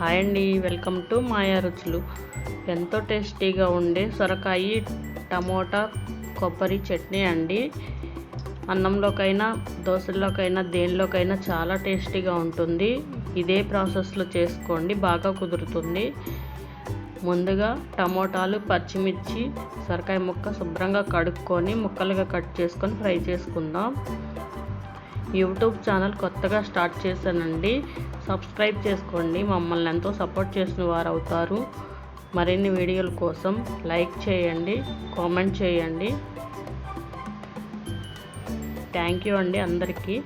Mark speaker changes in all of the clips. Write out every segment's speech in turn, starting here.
Speaker 1: Hi అండి welcome to మాయా రుచులు. ఎంతో టేస్టీగా ఉండే సొరకాయ టమోటా కొబ్బరి చట్నీ అండి. అన్నంలోకైనా దోశల్లోకైనా దేనిలోకైనా చాలా టేస్టీగా ఉంటుంది. ఇదే ప్రాసెస్లో చేసుకోండి బాగా కుదురుతుంది. ముందుగా టమోటాలు పచ్చిమిర్చి సొరకాయ ముక్క శుభ్రంగా కడుక్కొని ముక్కలుగా కట్ చేసుకొని ఫ్రై చేసుకుందాం. యూట్యూబ్ ఛానల్ కొత్తగా స్టార్ట్ చేశానండి. సబ్స్క్రైబ్ చేసుకోండి. మమ్మల్ని ఎంతో సపోర్ట్ చేసిన వారు అవుతారు. మరిన్ని వీడియోల కోసం లైక్ చేయండి కామెంట్ చేయండి. థ్యాంక్ యూ అండి అందరికీ.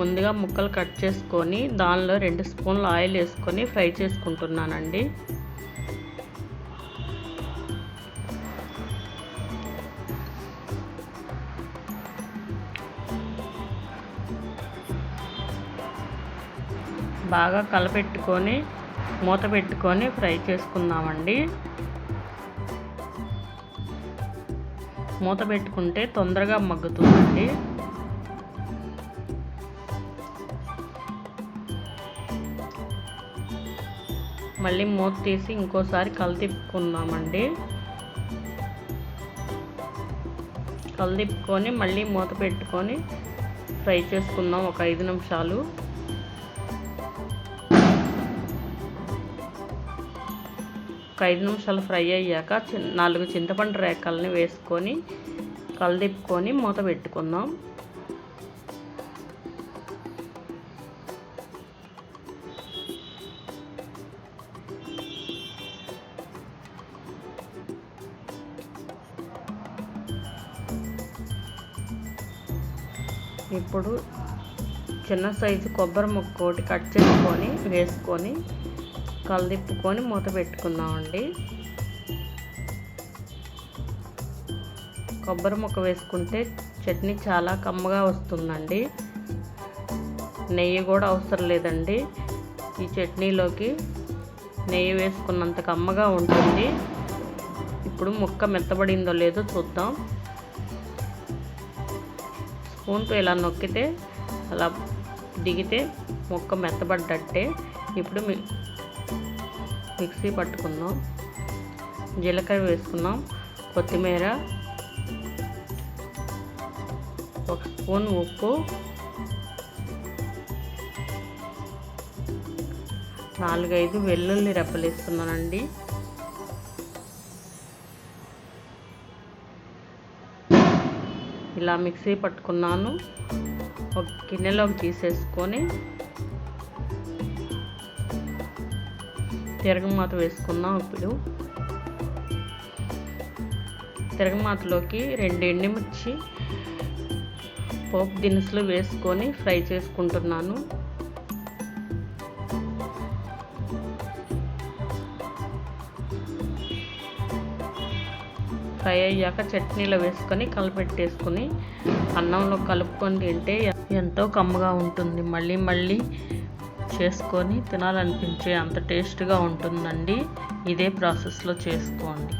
Speaker 1: ముందుగా ముక్కలు కట్ చేసుకొని దానిలో రెండు స్పూన్లు ఆయిల్ వేసుకొని ఫ్రై చేసుకుంటున్నానండి. బాగా కలపెట్టుకొని మూత పెట్టుకొని ఫ్రై చేసుకుందామండి. మూత పెట్టుకుంటే తొందరగా మగ్గుతుందండి. మళ్ళీ మూత తీసి ఇంకోసారి కలతిప్పుకుందామండి కలదిప్పుకొని మళ్ళీ మూత పెట్టుకొని ఫ్రై చేసుకుందాం ఒక ఐదు నిమిషాలు. ఒక ఐదు నిమిషాలు ఫ్రై అయ్యాక నాలుగు చింతపండు రేకల్ని వేసుకొని కలదిప్పుకొని మూత పెట్టుకుందాం. ఇప్పుడు చిన్న సైజు కొబ్బరి ముక్క ఒకటి కట్ చేసుకొని వేసుకొని కలదిప్పుకొని మూత పెట్టుకుందామండి. కొబ్బరి ముక్క వేసుకుంటే చట్నీ చాలా కమ్మగా వస్తుందండి. నెయ్యి కూడా అవసరం లేదండి. ఈ చట్నీలోకి నెయ్యి వేసుకున్నంత కమ్మగా ఉంటుంది. ఇప్పుడు ముక్క మెత్తబడిందో లేదో చూద్దాం. స్పూన్తో ఇలా నొక్కితే అలా దిగితే ముక్క మెత్తబడ్డట్టే. ఇప్పుడు మీ మిక్సీ పట్టుకుందాం. జీలకర్ర వేసుకుందాం. కొత్తిమీర. ఒక స్పూన్ ఉప్పు. నాలుగైదు వెల్లుల్లి రెప్పలు వేసుకున్నానండి. ఇలా మిక్సీ పట్టుకున్నాను. ఒక గిన్నెలోకి తీసేసుకొని తిరగమాత వేసుకుందాం ఇప్పుడు. తిరగమాతలోకి రెండు ఎండుమిర్చి పోపు దినుసులు వేసుకొని ఫ్రై చేసుకుంటున్నాను. ఫ్రై అయ్యాక చట్నీలో వేసుకొని కలిపెట్టేసుకొని అన్నంలో కలుపుకొని తింటే ఎంతో కమ్మగా ఉంటుంది. మళ్ళీ మళ్ళీ చేసుకొని తినాలనిపించే అంత టేస్ట్గా ఉంటుందండి. ఇదే ప్రాసెస్లో చేసుకోండి.